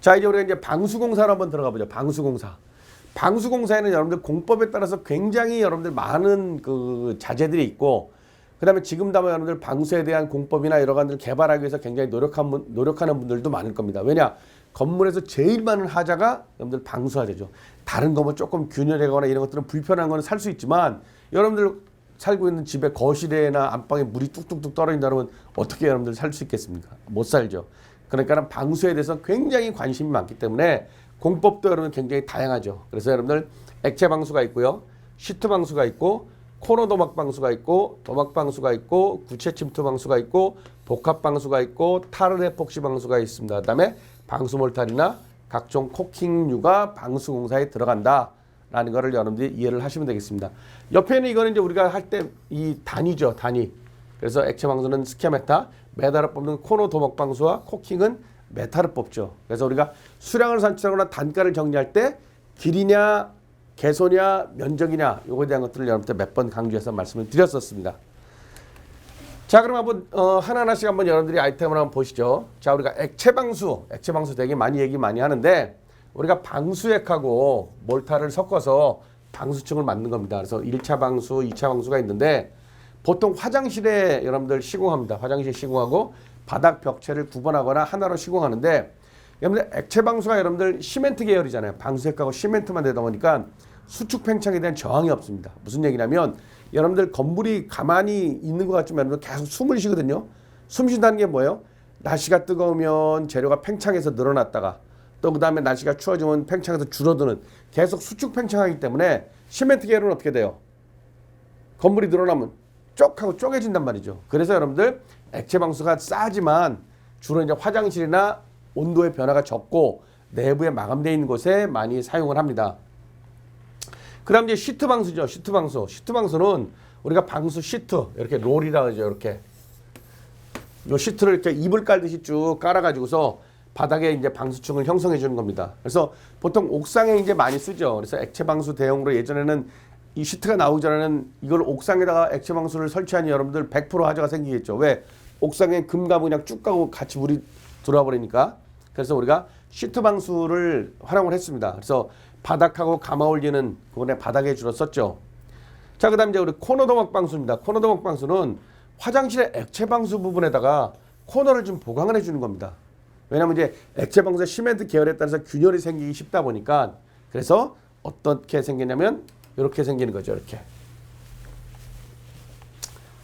자 이제 우리가 이제 방수공사로 한번 들어가 보죠. 방수공사. 방수공사에는 여러분들 공법에 따라서 굉장히 여러분들 많은 그 자재들이 있고 그다음에 지금도 아마 여러분들 방수에 대한 공법이나 여러 가지를 개발하기 위해서 굉장히 노력한 분, 노력하는 분들도 많을 겁니다. 왜냐 건물에서 제일 많은 하자가 여러분들 방수 하자죠. 다른 거뭐 조금 균열하거나 이런 것들은 불편한 거는 살 수 있지만 여러분들 살고 있는 집에 거실에나 안방에 물이 뚝뚝뚝 떨어진다 그러면 어떻게 여러분들 살 수 있겠습니까? 못 살죠. 그러니까 방수에 대해서 굉장히 관심이 많기 때문에 공법도 여러분 굉장히 다양하죠. 그래서 여러분들 액체 방수가 있고요. 시트 방수가 있고 코너 도막 방수가 있고 도막 방수가 있고 구체 침투 방수가 있고 복합 방수가 있고 타르 에폭시 방수가 있습니다. 그다음에 방수 몰탈이나 각종 코킹류가 방수 공사에 들어간다 라는 거를 여러분들이 이해를 하시면 되겠습니다. 옆에는 이거는 이제 우리가 할 때 이 단위죠, 단위. 그래서 액체 방수는 스키아메타, 메달을 뽑는 코너 도막 방수와 코킹은 메타를 뽑죠. 그래서 우리가 수량을 산출하거나 단가를 정리할 때 길이냐, 개소냐, 면적이냐 요거에 대한 것들을 여러분들 몇번 강조해서 말씀을 드렸었습니다. 자, 그럼 한번 어, 하나하나씩 한번 여러분들이 아이템을 한번 보시죠. 자, 우리가 액체 방수, 액체 방수 되게 많이 얘기 많이 하는데 우리가 방수액하고 몰타를 섞어서 방수층을 만든 겁니다. 그래서 1차 방수, 2차 방수가 있는데 보통 화장실에 여러분들 시공합니다. 화장실 시공하고 바닥 벽체를 구분하거나 하나로 시공하는데 여러분들 액체 방수가 여러분들 시멘트 계열이잖아요. 방수액하고 시멘트만 되다 보니까 수축 팽창에 대한 저항이 없습니다. 무슨 얘기냐면 여러분들 건물이 가만히 있는 것 같지만 계속 숨을 쉬거든요. 숨 쉰다는 게 뭐예요? 날씨가 뜨거우면 재료가 팽창해서 늘어났다가 또 그다음에 날씨가 추워지면 팽창해서 줄어드는 계속 수축 팽창하기 때문에 시멘트 계열은 어떻게 돼요? 건물이 늘어나면 쪽 하고 쪼개진단 말이죠. 그래서 여러분들 액체 방수가 싸지만 주로 이제 화장실이나 온도의 변화가 적고 내부에 마감되어 있는 곳에 많이 사용을 합니다. 그다음 이제 시트 방수죠. 시트 방수. 시트 방수는 우리가 방수 시트 이렇게 롤이라 그러죠. 이렇게 요 시트를 이렇게 이불 깔듯이 쭉 깔아가지고서 바닥에 이제 방수층을 형성해 주는 겁니다. 그래서 보통 옥상에 이제 많이 쓰죠. 그래서 액체 방수 대용으로 예전에는 이 시트가 나오기 전에는 이걸 옥상에다가 액체 방수를 설치하니 여러분들 100% 하자가 생기겠죠. 왜? 옥상에 금가고 그냥 쭉 가고 같이 물이 들어와 버리니까. 그래서 우리가 시트 방수를 활용을 했습니다. 그래서 바닥하고 감아 올리는 그거에 바닥에 주로 썼죠. 자, 그다음 이제 우리 코너 도막 방수입니다. 코너 도막 방수는 화장실의 액체 방수 부분에다가 코너를 좀 보강을 해 주는 겁니다. 왜냐하면 이제 액체 방수의 시멘트 계열에 따라서 균열이 생기기 쉽다 보니까 그래서 어떻게 생기냐면 이렇게 생기는 거죠. 이렇게.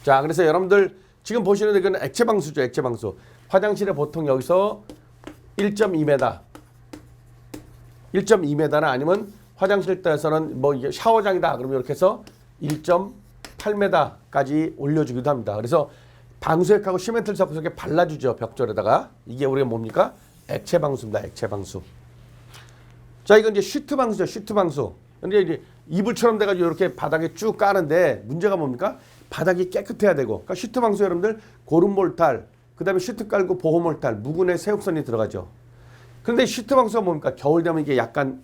자, 그래서 여러분들 지금 보시는 이거는 액체 방수죠. 액체 방수. 화장실에 보통 여기서 1.2m 1.2m나 아니면 화장실 때에서는 뭐 샤워장이다 그러면 이렇게 해서 1.8m까지 올려주기도 합니다. 그래서 방수액하고 시멘트를 섞어서 이렇게 발라주죠 벽돌에다가 이게 우리가 뭡니까 액체 방수입니다. 액체 방수. 자 이건 이제 시트 방수죠 시트 방수. 근데 이제 이불처럼 돼가지고 이렇게 바닥에 쭉 까는데 문제가 뭡니까 바닥이 깨끗해야 되고 그러니까 시트 방수 여러분들 고름 몰탈 그 다음에 시트 깔고 보호 몰탈 묵은의 세육선이 들어가죠. 근데 시트 방수가 뭡니까? 겨울 되면 이게 약간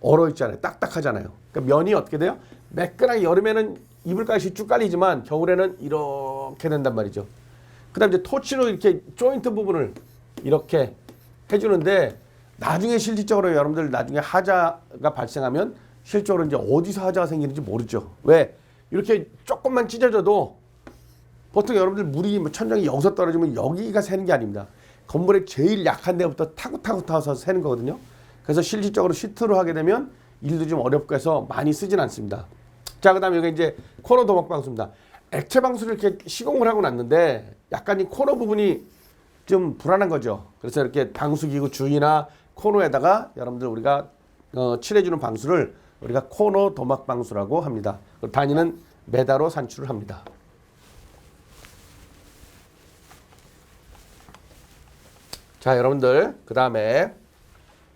얼어 있잖아요. 딱딱하잖아요. 그러니까 면이 어떻게 돼요? 매끈하게 여름에는 이불까지 쭉 깔리지만 겨울에는 이렇게 된단 말이죠. 그 다음 이제 토치로 이렇게 조인트 부분을 이렇게 해주는데 나중에 실질적으로 여러분들 나중에 하자가 발생하면 실적으로 이제 어디서 하자가 생기는지 모르죠. 왜? 이렇게 조금만 찢어져도 보통 여러분들 물이 뭐 천장이 여기서 떨어지면 여기가 새는 게 아닙니다. 건물의 제일 약한 데부터 타고 타고 타서 새는 거거든요. 그래서 실질적으로 시트로 하게 되면 일도 좀 어렵고 해서 많이 쓰진 않습니다. 자, 그 다음에 여기 이제 코너 도막 방수입니다. 액체 방수를 이렇게 시공을 하고 났는데 약간 이 코너 부분이 좀 불안한 거죠. 그래서 이렇게 방수기구 주위나 코너에다가 여러분들 우리가 어, 칠해주는 방수를 우리가 코너 도막 방수라고 합니다. 단위는 메다로 산출을 합니다. 자, 여러분들 그 다음에